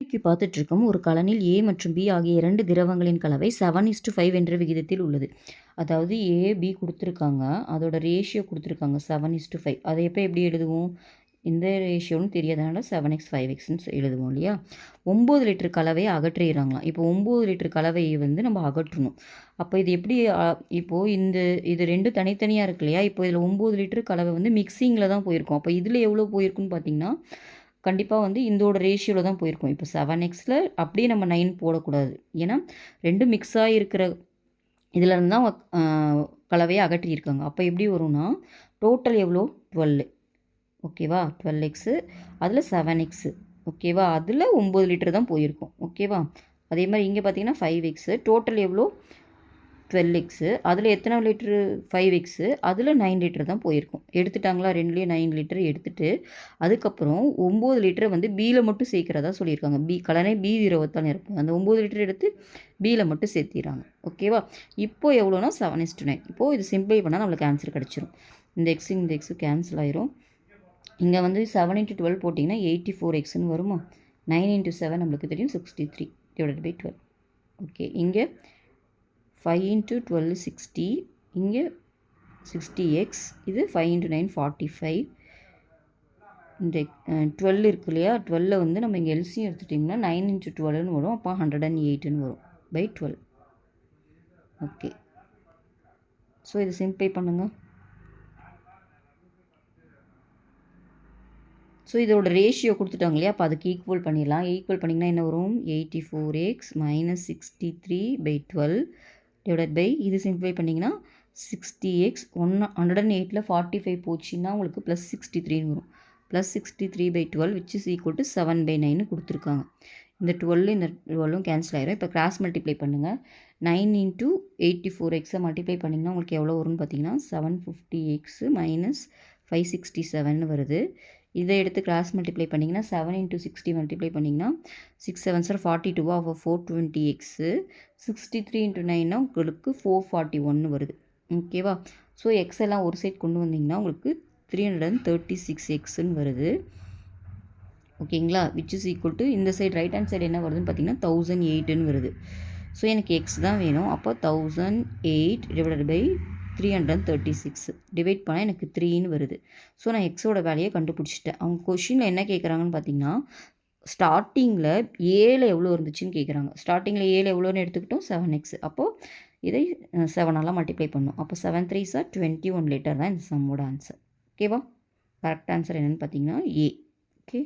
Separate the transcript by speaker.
Speaker 1: கேள்விக்கு பார்த்துட்ருக்கோம் ஒரு கலனில் ஏ மற்றும் பி ஆகிய இரண்டு திரவங்களின் கலவை செவன் இஸ்டு ஃபைவ் என்ற விகிதத்தில் உள்ளது. அதாவது ஏ பி கொடுத்துருக்காங்க. அதோட ரேஷியோ கொடுத்துருக்காங்க. செவன் இஸ்டு ஃபைவ் அதை எப்போ எப்படி எழுதுவோம்? இந்த ரேஷியோன்னு தெரியாதனால செவன் எக்ஸ் ஃபைவ் எக்ஸ்ன்னு எழுதுவோம் இல்லையா? ஒம்பது லிட்டர் கலவையை அகற்றிடுறாங்களாம். இப்போ ஒம்பது லிட்டர் கலவையை வந்து நம்ம அகற்றணும். அப்போ இது எப்படி இப்போது இந்த இது ரெண்டும் தனித்தனியாக இருக்கு இல்லையா? இப்போ இதில் ஒம்பது லிட்டர் கலவை வந்து மிக்சிங்கில் தான் போயிருக்கும். அப்போ இதில் எவ்வளோ போயிருக்குன்னு பார்த்தீங்கன்னா கண்டிப்பாக வந்து இந்தோட ரேஷியோவில் தான் போயிருக்கும். இப்போ செவன் எக்ஸில் அப்படியே நம்ம நைன் போடக்கூடாது. ஏன்னா ரெண்டும் மிக்ஸ் ஆகிருக்கிற இதிலருந்து தான் கலவையை அகற்றியிருக்காங்க அப்போ எப்படி வரும்னா டோட்டல் எவ்வளோ? டுவெல்லு ஓகேவா டுவெல் எக்ஸு அதில் செவன் எக்ஸு ஓகேவா அதில் ஒம்பது லிட்டர் தான் போயிருக்கும். ஓகேவா அதே மாதிரி இங்கே பார்த்தீங்கன்னா ஃபைவ் எக்ஸு டோட்டல் எவ்வளோ? டுவெல் எக்ஸு அதில் எத்தனை லிட்ரு ஃபைவ் எக்ஸு அதில் நைன் லிட்டர் தான் போயிருக்கும். எடுத்துட்டாங்களா? ரெண்டுலேயும் நைன் லிட்டர் எடுத்துகிட்டு அதுக்கப்புறம் ஒம்பது லிட்டரை வந்து பியில் மட்டும் சேர்க்கிறதா சொல்லியிருக்காங்க. பி கலனே பி இருபத்தாலும் இருக்கும் அந்த ஒம்பது லிட்டர் எடுத்து பியில் மட்டும் சேர்த்திடுறாங்க. ஓகேவா இப்போ எவ்வளோனா செவன் இஸ் நைன் இப்போது இது சிம்பிளை பண்ணால் நம்மளுக்கு ஆன்சர் கிடச்சிரும். இந்த எக்ஸு இந்த எக்ஸு கேன்சல் ஆயிரும். இங்கே வந்து செவன் இன்ட்டு டுவெல் போட்டிங்கன்னா எயிட்டி ஃபோர் எக்ஸ்னு வருமா? நைன் இன்ட்டு செவன் நம்மளுக்கு தெரியும். Sixty three divide by twelve okay இங்கே ஃபைவ் இன்ட்டு டுவெல் சிக்ஸ்டி இங்கே சிக்ஸ்டி எக்ஸ் இது five into nine forty five இந்த டுவெல் இருக்கு இல்லையா? டுவெல்ல வந்து நம்ம இங்கே எல்சியும் எடுத்துட்டிங்கன்னா நைன் இன்ட்டு டுவெல்னு வரும். அப்போ ஹண்ட்ரட் அண்ட் எயிட்டுன்னு வரும். பை டுவெல் ஓகே ஸோ இது சிம்பிளை பண்ணுங்கள் ஸோ இதோட ரேஷியோ கொடுத்துட்டாங்க இல்லையா? அப்போ அதுக்கு ஈக்குவல் பண்ணிடலாம். ஈக்குவல் பண்ணிங்கன்னா என்ன வரும்? Eighty four X minus sixty three by twelve divide by இது சிம்பிளை பண்ணிங்கன்னா sixty X one hundred and எயிட்டில் ஃபார்ட்டி ஃபைவ் போச்சுன்னா உங்களுக்கு ப்ளஸ் சிக்ஸ்டி த்ரீன்னு வரும். Plus sixty three by twelve which is equal to seven by nine கொடுத்துருக்காங்க. இந்த டுவெல் இந்த டுவெல்லும் கேன்சல் ஆயிரும். இப்போ கிராஸ் மல்டிப்ளை பண்ணுங்கள் நைன் இன்ட்டு எயிட்டி ஃபோர் எக்ஸை மல்டிப்ளை பண்ணிங்கன்னா உங்களுக்கு எவ்வளோ வரும்னு பார்த்தீங்கன்னா seven fifty X minus five sixty seven வருது. இதை எடுத்து கிராஸ் மல்டிப்ளை பண்ணிங்கன்னா செவன் இன்ட்டு சிக்ஸ்டி மல்டிப்ளை பண்ணிங்கன்னா six seven sir forty two of four twenty X sixty three into நைன்னா உங்களுக்கு ஃபோர் ஃபார்ட்டி ஒன்று வருது. ஓகேவா ஸோ எக்ஸ் எல்லாம் ஒரு சைட் கொண்டு வந்தீங்கன்னா உங்களுக்கு three hundred and thirty six எக்ஸுன்னு வருது ஓகேங்களா விச் இஸ் ஈக்குவல் டு இந்த சைடு ரைட் ஹேண்ட் சைடு என்ன வருதுன்னு பார்த்தீங்கன்னா தௌசண்ட் எயிட்டுன்னு வருது. ஸோ எனக்கு எக்ஸ் தான் வேணும். அப்போ thousand eight divided by three hundred thirty six divide பண்ணால் எனக்கு த்ரீன்னு வருது. ஸோ நான் எக்ஸோட வேலையை கண்டுபிடிச்சிட்டேன். அவங்க கொஷினில் என்ன கேட்குறாங்கன்னு பார்த்தீங்கன்னா ஸ்டார்டிங்கில் ஏழு எவ்வளோ இருந்துச்சுன்னு கேட்குறாங்க ஸ்டார்டிங்கில் ஏழு எவ்வளோன்னு எடுத்துக்கிட்டோம் செவன் எக்ஸ் அப்போது இதை செவனால் மல்டிப்ளை பண்ணும். அப்போ seven three sir twenty one litre தான் இந்த சம்மோட ஆன்சர் ஓகேவா கரெக்ட் ஆன்சர் என்னென்னு பார்த்தீங்கன்னா ஏ ஓகே